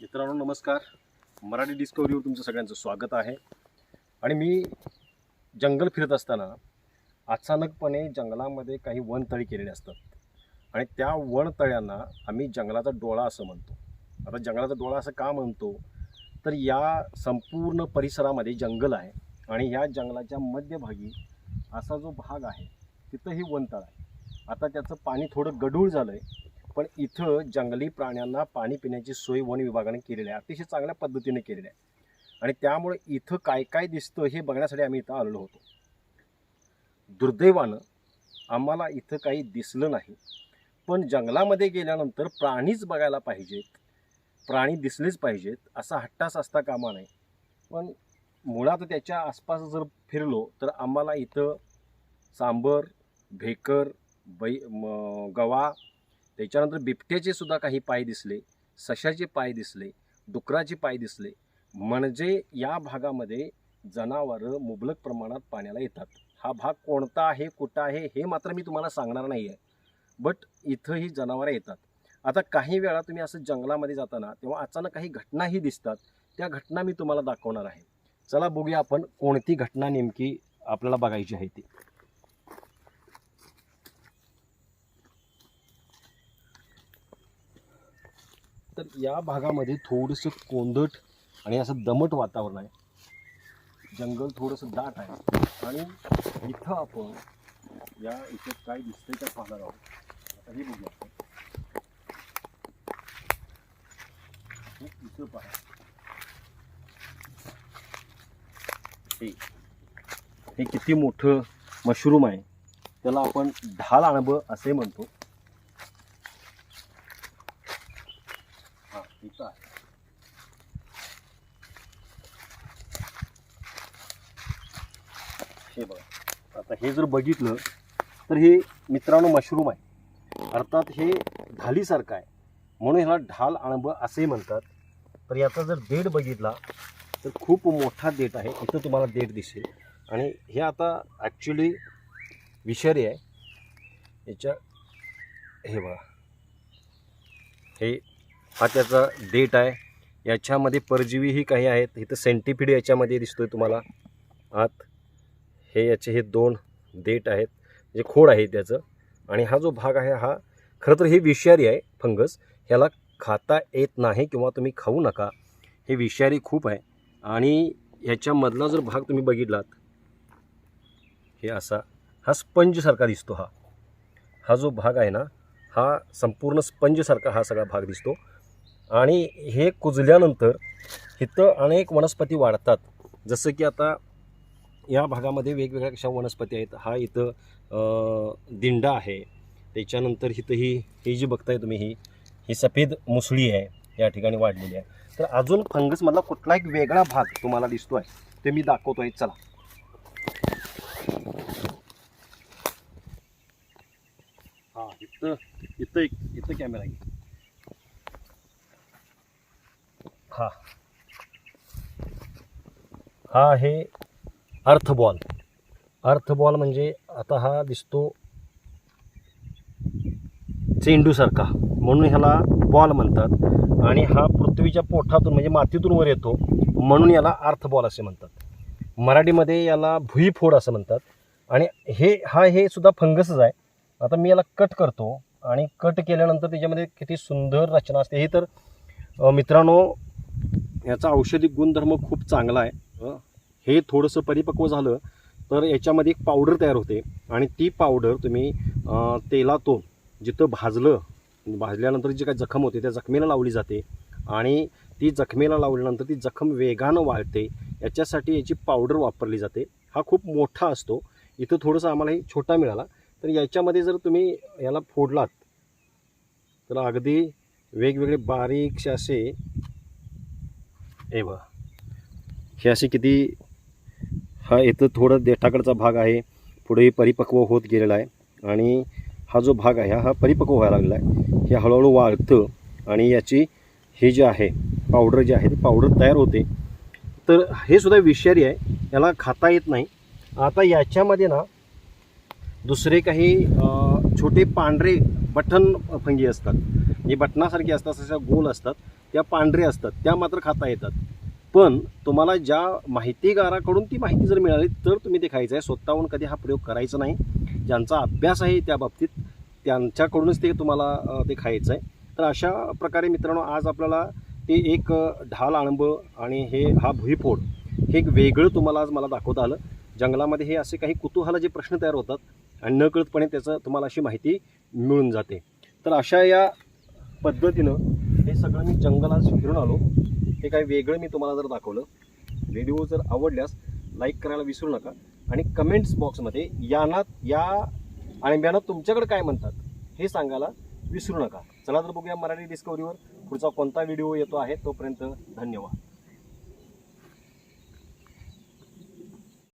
मित्रांनो नमस्कार. मराठी डिस्कवरीवर तुमचं सगळ्यांचं स्वागत आहे. आणि मी जंगल फिरत असताना अचानकपणे जंगलामध्ये काही वनतळी केलेले असतात. आणि त्या वनतळ्यांना आम्ही जंगलाचा डोळा असं म्हणतो. आता जंगलाचा डोळा असं का म्हणतो? तर या संपूर्ण परिसरामध्ये जंगल आहे. आणि या जंगलाच्या मध्यभागी असा जो भाग आहे तिथं ही वनतळ आहे. आता त्याचं पाणी थोडं गढूळ झालं आहे पण इथं जंगली प्राण्यांना पाणी पिण्याची सोय वन विभागाने केलेली आहे. अतिशय चांगल्या पद्धतीने केलेली आहे. आणि त्यामुळे इथं काय काय दिसतं हे बघण्यासाठी आम्ही इथं आलेलो होतो. दुर्दैवानं आम्हाला इथं काही दिसलं नाही. पण जंगलामध्ये गेल्यानंतर प्राणीच बघायला पाहिजेत. प्राणी दिसलेच पाहिजेत. असा हट्टास असता कामा नये. पण मुळात त्याच्या आसपास जर फिरलो तर आम्हाला इथं सांबर भेकर बै म- गवा त्याच्यानंतर बिबट्याचे सुद्धा काही पाय दिसले सशाचे पाय दिसले डुकराचे पाय दिसले. म्हणजे या भागामध्ये जनावरं मुबलक प्रमाणात पाण्याला येतात. हा भाग कोणता आहे कुठं आहे हे मात्र मी तुम्हाला सांगणार नाही आहे बट इथं ही जनावरं येतात. आता काही वेळा तुम्ही असं जंगलामध्ये जाताना तेव्हा अचानक काही घटनाही दिसतात. त्या घटना मी तुम्हाला दाखवणार आहे. चला बघूया आपण कोणती घटना नेमकी आपल्याला बघायची आहे ती. तर या भागामध्ये थोडंसं कोंदट आणि असं दमट वातावरण आहे. जंगल थोडंसं दाट आहे. आणि इथं आपण या इथं काय दिसतंय त्या पाहणार आहोत. आता हे बघूया आपण. इथं पहा. हे. हे किती मोठं मशरूम आहे. त्याला आपण ढाल अणब असे म्हणतो. हा आहे हे बघा. आता हे जर बघितलं तर हे मित्रांनो मशरूम आहे. अर्थात हे ढालीसारखं आहे. म्हणून ह्याला ढाल अणब असे म्हणतात. तर याचा जर देठ बघितला तर खूप मोठा देठ आहे. इथं तुम्हाला देठ दिसेल. आणि हे आता ॲक्च्युली विषारी आहे. याच्या हे बघा. हे हा त्याचा डेट आहे. याच्यामध्ये परजीवीही काही आहेत. इथं सेंटिफिड याच्यामध्ये दिसतोय तुम्हाला. आत हे याचे हे दोन देठ आहेत. जे खोड आहे त्याचं. आणि हा जो भाग आहे हा खरं तर हे विषारी आहे फंगस ह्याला खाता येत नाही किंवा तुम्ही खाऊ नका. हे विषारी खूप आहे. आणि ह्याच्यामधला जर भाग तुम्ही बघितलात हे असा हा स्पंजसारखा दिसतो हा. हा जो भाग आहे ना हा संपूर्ण स्पंजसारखा हा सगळा भाग दिसतो. आणि हे कुजल्यानंतर इथं अनेक वनस्पती वाढतात. जसं की आता या भागामध्ये वेगवेगळ्या कशा वनस्पती आहेत हा इथं दिंडा आहे. त्याच्यानंतर इथं ही ही जी बघताय तुम्ही ही ही सफेद मुसळी आहे या ठिकाणी वाढलेली आहे. तर अजून फंगसमधला कुठला एक वेगळा भाग तुम्हाला दिसतो आहे ते मी दाखवतो आहे चला. हां इथं इथं एक इथं कॅमेरा आहे. हा. हा आहे अर्थ बॉल. अर्थ बॉल म्हणजे आता हा दिसतो चेंडूसारखा म्हणून ह्याला बॉल म्हणतात. आणि हा पृथ्वीच्या पोठातून म्हणजे मातीतून वर येतो. म्हणून याला अर्थ बॉल असे म्हणतात. मराठीमध्ये याला भुईफोड असं म्हणतात. आणि हे हा हे सुद्धा फंगसच आहे. आता मी याला कट करतो. आणि कट केल्यानंतर त्याच्यामध्ये किती सुंदर रचना असते. हे तर मित्रांनो याचा औषधी गुणधर्म खूप चांगला आहे. हे? थोडंसं परिपक्व झालं तर याच्यामध्ये एक पावडर तयार होते. आणि ती पावडर तुम्ही तेलातून जिथं भाजलं भाजल्यानंतर जी काही जखम होते त्या जखमेला लावली जाते. आणि ती जखमेला लावल्यानंतर ती जखम वेगानं वाळते याच्यासाठी याची पावडर वापरली जाते. हा खूप मोठा असतो. इथं थोडंसं आम्हाला हे छोटा मिळाला. तर याच्यामध्ये जर तुम्ही याला फोडलात तर अगदी वेगवेगळे बारीकसे असे हे बघा हे असे किती हा इथं थोडं देठाकडचा भाग आहे. पुढे परिपक्व होत गेलेला आहे. आणि हा जो भाग आहे हा परिपक्व व्हायला लागलेला आहे. हे हळूहळू वाढतं आणि याची ही जी आहे पावडर जी आहे ती पावडर तयार होते. तर हे सुद्धा विषारी आहे. याला खाता येत नाही. आता याच्यामध्ये ना दुसरे काही छोटे पांढरे बटन फंगी असतात. जे बटनासारखे असतात तशा गोल असतात. त्या पांढऱ्या असतात त्या मात्र खाता येतात. पण तुम्हाला ज्या माहितीगाराकडून ती माहिती जर मिळाली तर तुम्ही ते खायचं आहे. स्वतःहून कधी हा प्रयोग करायचा नाही. ज्यांचा अभ्यास आहे त्या बाबतीत त्यांच्याकडूनच ते तुम्हाला ते खायचं आहे. तर अशा प्रकारे मित्रांनो आज आपल्याला ते एक ढाल अळंब आणि हे हा भुईफोड हे एक वेगळं तुम्हाला आज मला दाखवता आलं. जंगलामध्ये हे असे काही कुतूहलाचे प्रश्न तयार होतात आणि नकळतपणे त्याचं तुम्हाला अशी माहिती मिळून जाते. तर अशा या पद्धतीनं हे सगळं मी जंगलात फिरून आलो. हे काही वेगळं मी तुम्हाला जर दाखवलं व्हिडिओ जर आवडल्यास लाईक करायला विसरू नका आणि कमेंट्स बॉक्समध्ये याना या अळंब्यानं तुमच्याकडे काय म्हणतात हे सांगायला विसरू नका. चला तर बघूया मराठी डिस्कवरीवर पुढचा कोणता व्हिडिओ येतो आहे तोपर्यंत धन्यवाद.